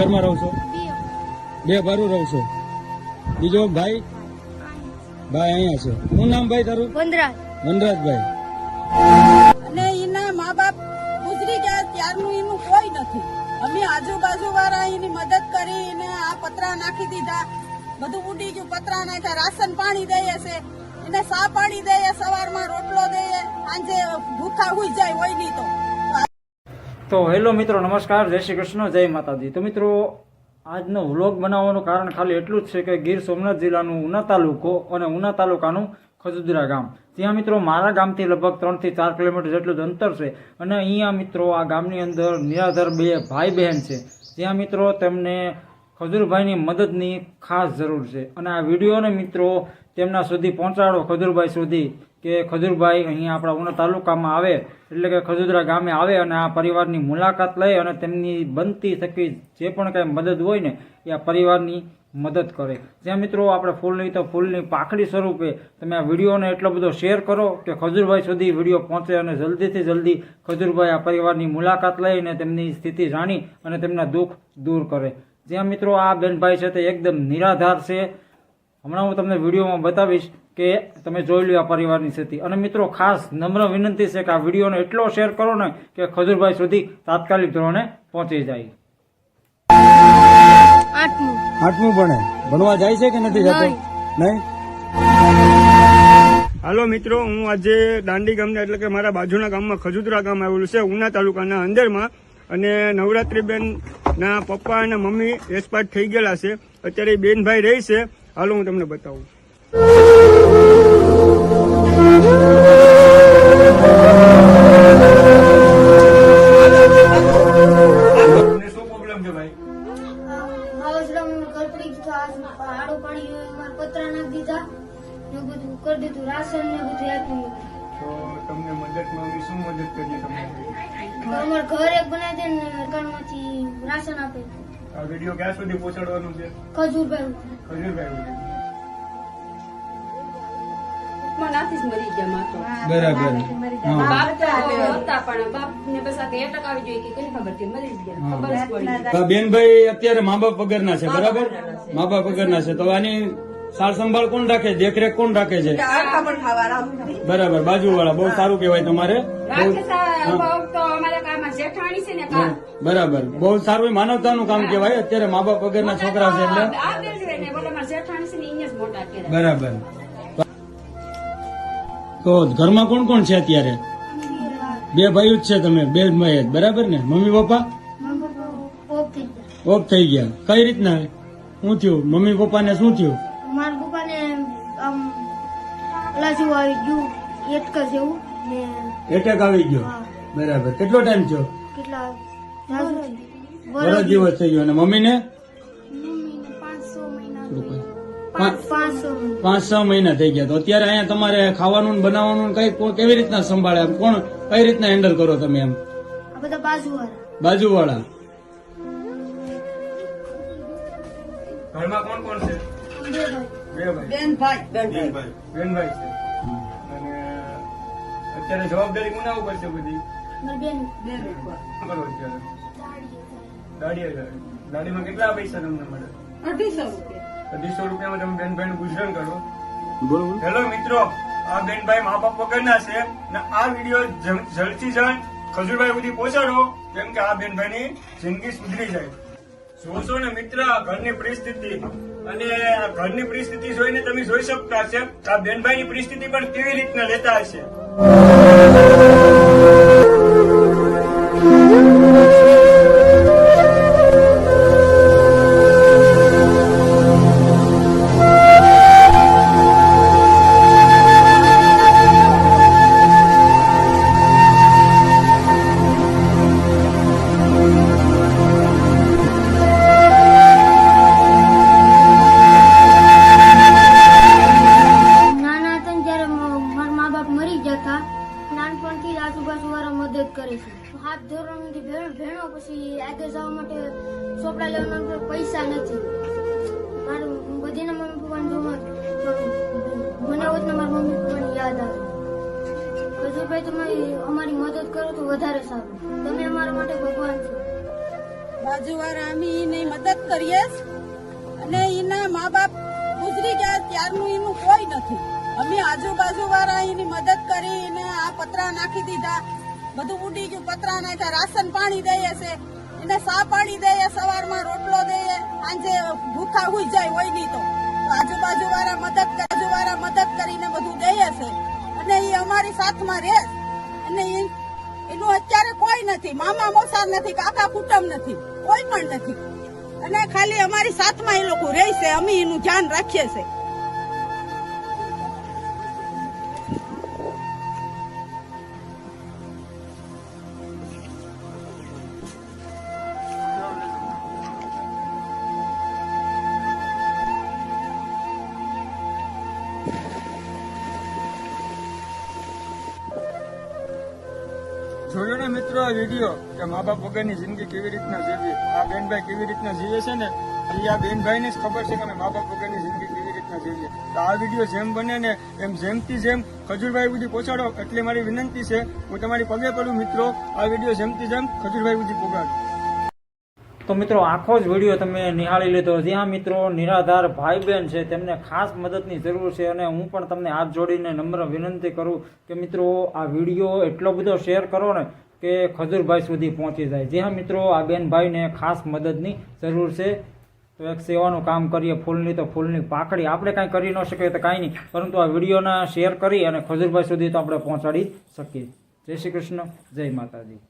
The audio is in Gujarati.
ઘરમાં રહો છો? બે ભારું રહો છો. બીજો ભાઈ? ભાઈ અહીંયા છે. શું નામ ભાઈ તારું? વનરાજ. વનરાજભાઈ. અને એના મા બાપ ગુજરી ગયા ત્યારનું એનું કોઈ નથી. અમે આજુબાજુ વાળા એની મદદ કરી એને આ પતરા નાખી દીધા. બધું ઉડી ગયું પતરા નાખ્યા. રાશન પાણી દઈએ છે. એને સા પાણી દઈએ સવારમાં રોટલો દઈએ. સાંજે ભૂખા હુઈ જાય હોય નહીં તો. તો હેલો મિત્રો, નમસ્કાર, જય શ્રી કૃષ્ણ, જય માતાજી. તો મિત્રો, આજનો વ્લોગ બનાવવાનું કારણ ખાલી એટલું જ છે કે ગીર સોમનાથ જિલ્લાનું ઉના તાલુકો અને ઉના તાલુકાનું ખજુદરા ગામ. ત્યાં મિત્રો, મારા ગામથી લગભગ ત્રણથી ચાર કિલોમીટર જેટલું જ અંતર છે અને અહીંયા મિત્રો, આ ગામની અંદર નિરાધાર બે ભાઈ બહેન છે. ત્યાં મિત્રો, તેમને ખજુરભાઈની મદદની ખાસ જરૂર છે. અને આ વિડીયોને મિત્રો, તેમના સુધી પહોંચાડો, ખજૂરભાઈ સુધી. કે ખજૂરભાઈ અહીંયા આપણા ઉના તાલુકામાં આવે, એટલે કે ખજૂદરા ગામે આવે અને આ પરિવારની મુલાકાત લઈ અને તેમની બનતી થકી જે પણ કાંઈ મદદ હોય ને, એ આ પરિવારની મદદ કરે. જ્યાં મિત્રો આપણે ફૂલની તો ફૂલની પાખડી સ્વરૂપે તમે આ વિડીયોને એટલો બધો શેર કરો કે ખજૂરભાઈ સુધી વીડિયો પહોંચે અને જલ્દીથી જલ્દી ખજૂરભાઈ આ પરિવારની મુલાકાત લઈને તેમની સ્થિતિ જાણી અને તેમના દુઃખ દૂર કરે. જ્યાં મિત્રો આ બેનભાઈ છે તે એકદમ નિરાધાર છે. હમણાં હું તમને વિડીયોમાં બતાવીશ કે તમે જોઈ લો આ પરિવારની સ્થિતિ. અને મિત્રો ખાસ નમ્ર વિનંતી છે કે આ વિડીયોને એટલો શેર કરો ને કે ખજૂરભાઈ સુધી તાત્કાલિક ધોરણે પહોંચી જાય. આઠમું. આઠમું ભણે. ભણવા જાય છે કે નથી જતો? નહીં? હાલો મિત્રો હું આજે દાંડી ગામના એટલે કે મારા બાજુના ગામમાં ખજુદરા ગામ આવેલું છે ઉના તાલુકાના અંદરમાં. અને નવરાત્રીબેન ના પપ્પા અને મમ્મી એસપાટ થઈ ગયેલા છે. અત્યારે બેનભાઈ રહી છે. હાલો હું તમને બતાવું. અમારે ઘર એક બનાવી દે ને ઘરમાંથી રાશન આપે. આ વીડિયો ક્યાં સુધી પહોંચાડવાનું છે? ખજૂરભાઈ. ખજૂરભાઈ નાથી જ મરી ગયા માતો. બરાબર. બાપ તો હતા પણ બાપ ને બસ આ એટક આવી જોઈએ કે કઈ ખબર કે મરી ગયા. ખબર જ પડી બેનભાઈ અત્યારે મા બાપ વગરના છે બરાબર? મા બાપ વગરના છે. તો આની સાર સંભાળ કોણ રાખે? દેખરેખ કોણ રાખે છે? બરાબર બાજુ વાળા બહુ સારું કહેવાય તમારે. બહુ રાક્ષસ ભાવ તો અમારા કામમાં જેઠાણી છે ને કા? બરાબર. બહુ સારું એ માનવતાનું કામ કહેવાય. અત્યારે મા બાપ વગરના છોકરા છે એટલે. ને ને બરાબર. તો ઘરમાં કોણ કોણ છે અત્યારે? બે ભાઈઓ જ છે તમે બે ભાઈ બરાબર ને? Mummy papa? પોપ થઈ ગયા ઓફ થઈ ગયા. કઈ રીતના? શું થયું? મમ્મી પપ્પાને શું થયું? મારા પપ્પાને આમ ઓલા જેવું આવી ગયું એટકા જેવું ને એટેક આવી ગયો? બરાબર. કેટલો ટાઈમ થયો? કેટલા જાજુ દિવસ થઈ ગયો. અને મમ્મીને? પાંચ પાંચસો મહિના પાંચ છ મહિના. થઈ ગયા. તો અત્યારે અહીંયા તમારે ખાવાનું ને બનાવવાનું કઈ કેવી રીતના સંભાળે કોણ કઈ રીતના હેન્ડલ કરો તમે એમ? આ બધા બાજુવાળા. ઘરમાં કોણ કોણ છે? બે ભાઈ. બે ભાઈ. બેન ભાઈ બેનભાઈ છે. અને અત્યારે જવાબદારી કોના ઉપર છે બધી દાડીમાં કેટલા પૈસા તમને મળે? અઢીસો રૂપિયા. અઢીસો રૂપિયામાં તમે બેનભાઈ ગુજરાન કરો. હેલો મિત્રો આ બેનભાઈ મા બાપ વગરના છે ને આ વીડિયો જલ્દથી જલ્દ ખજૂરભાઈ સુધી પહોંચાડો કેમ કે આ બેનભાઈ ની જિંદગી સુધરી જાય. જોશો ને મિત્ર આ ઘરની પરિસ્થિતિ. અને ઘરની પરિસ્થિતિ જોઈને તમે જોઈ શકતા છે આ બેનભાઈ ની પરિસ્થિતિ પણ કેવી રીતના લેતા હશે. પછી આગળ જવા માટે ચોપડા લેવાના પૈસા નથી. મારું બધીના મમ્મી પપ્પાને જોવા મને ને મારા મમ્મી પપ્પાની યાદ આવે. હજુભાઈ તમે અમારી મદદ કરો તો વધારે સારું. તમે અમારા માટે ભગવાન છો. બાજુવાળા અમે એની મદદ કરીએ અને એના મા બાપ ગુજરી ગયા ત્યારનું એનું કોઈ નથી. અમે આજુબાજુ વાળા એની મદદ કરી એને આ પતરા નાખી દીધા. બધું ઉડી ગયું, પતરા નાખ્યા, રાશન પાણી દઈએ છે. એને સા પાણી દઈએ, સવારમાં રોટલો દઈએ, સાંજે ભૂખા હુઈ જાય હોય નહીં તો. આજુબાજુ વાળા મદદ બાજુ વાળા મદદ કરીને બધું દઈએ છે. અને એ અમારી સાથમાં રહે અને એનું અત્યારે કોઈ નથી, મામા મોસાર નથી, કાકા કુટુંબ નથી, કોઈ પણ નથી. અને ખાલી અમારી સાથમાં એ લોકો રહે છે, અમે એનું ધ્યાન રાખીએ છીએ. જોયો ને મિત્રો આ વીડિયો કે મા બાપ વગરની જિંદગી કેવી રીતના જીવી આ બેનભાઈ કેવી રીતના જીવે છે ને? એ આ બેનભાઈને જ ખબર છે કે અમે મા બાપ વગરની જિંદગી કેવી રીતના જીવીએ. તો આ વીડિયો જેમ બને ને એમ જેમથી જેમ ખજૂરભાઈ સુધી પહોંચાડો એટલે મારી વિનંતી છે. હું તમારી પગે પડું, મિત્રો. આ વીડિયો જેમથી જેમ ખજૂરભાઈ સુધી પહોંચાડો તો મિત્રો, આખો જ વીડિયો તમે નિહાળી લીધો. જ્યાં મિત્રો નિરાધાર ભાઈ બહેન છે, તેમને ખાસ મદદની જરૂર છે અને હું પણ તમને હાથ જોડીને નમ્ર વિનંતી કરું કે મિત્રો, આ વીડિયો એટલો બધો શેર કરો ને કે ખજૂરભાઈ સુધી પહોંચી જાય. જ્યાં મિત્રો, આ બેનભાઈને ખાસ મદદની જરૂર છે. તો એક સેવાનું કામ કરીએ, ફૂલની તો ફૂલની પાકડી. આપણે કાંઈ કરી ન શકીએ તો કાંઈ નહીં. પરંતુ આ વિડીયોના શેર કરી અને ખજૂરભાઈ સુધી તો આપણે પહોંચાડી શકીએ. જય શ્રી કૃષ્ણ. જય માતાજી.